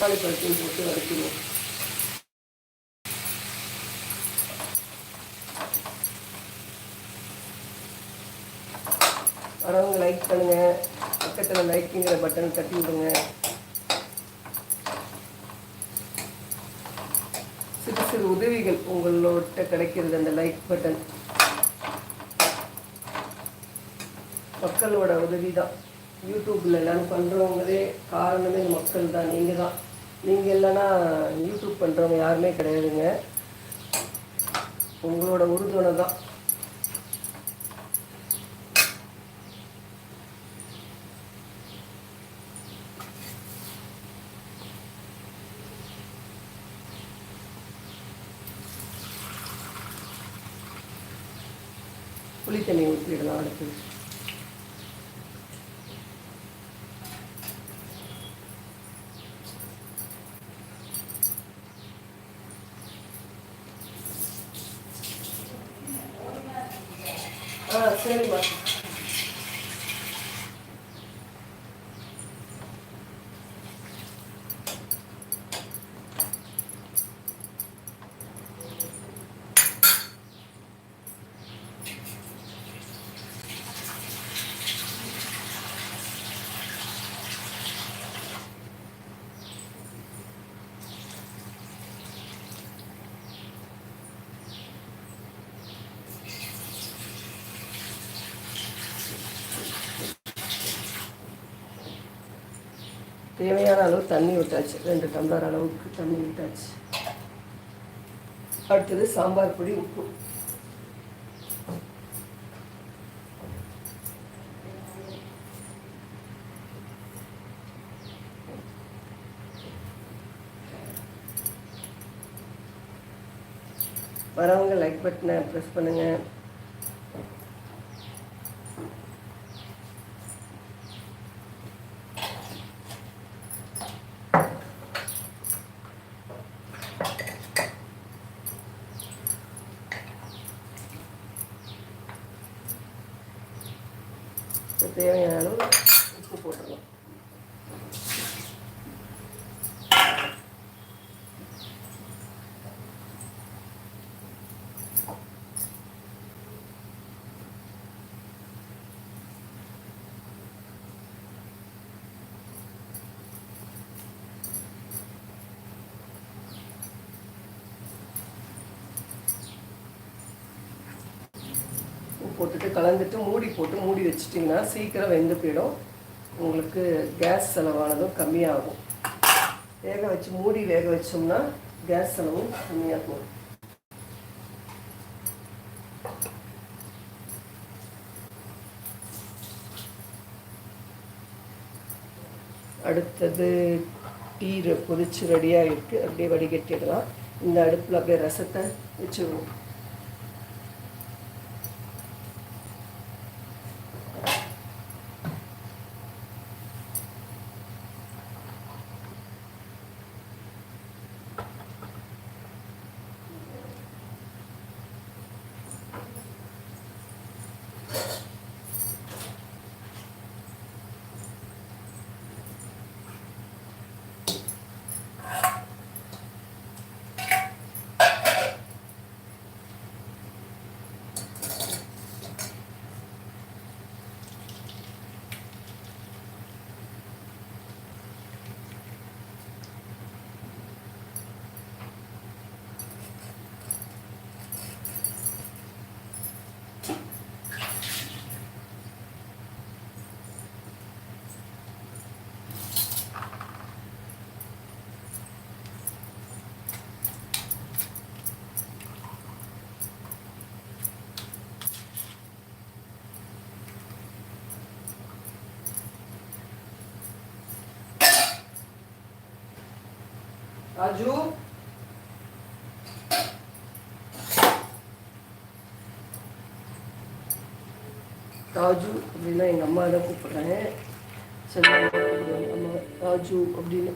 தக்காளி பழத்தையும் போட்டு வதக்கிடுவோம். வரவங்க லைக் பண்ணுங்கள் பக்கத்தில் லைக்குங்கிற பட்டன் தட்டி விடுங்க. சிறு சிறு உதவிகள் உங்களோட கிடைக்கிறது அந்த லைக் பட்டன் மக்களோட உதவி தான் யூடியூப்பில் எல்லாரும் பண்ணுறவங்களே காரணமே மக்கள் தான் நீங்கள் தான் நீங்கள் இல்லைன்னா யூடியூப் பண்ணுறவங்க யாருமே கிடையாதுங்க. உங்களோட உறுதுணை தான். புளி தண்ணி ஊற்றிடலாம் அடுத்து. Ha, söyle bak. தேவையான அளவு தண்ணி விட்டாச்சு. ரெண்டு டம்ளர் அளவுக்கு தண்ணி விட்டாச்சு. அடுத்தது சாம்பார் பொடி உப்பு. வரவங்க லைக் பட்டனை ப்ரெஸ் பண்ணுங்கள் தேவையான அளவு உப்பு போட்டுருவோம் போட்டுட்டு கலந்துட்டு மூடி போட்டு மூடி வச்சிட்டிங்கன்னா சீக்கிரம் வெந்து போயிடும். உங்களுக்கு கேஸ் செலவானதும் கம்மியாகும். வேக வச்சு மூடி வேக வச்சோம்னா கேஸ் செலவும் கம்மியாகும் அடுத்தது டீ ரெ- கொதிச்சு ரெடியாக இருக்குது அப்படியே வடிகட்டிடலாம். இந்த அடுப்பில் அப்படியே ரசத்தை வச்சுருவோம். ராஜு ராஜு அப்படின்னா எங்கள் அம்மா தான் கூப்பிட்றாங்க சரி அம்மா ராஜு அப்படின்னு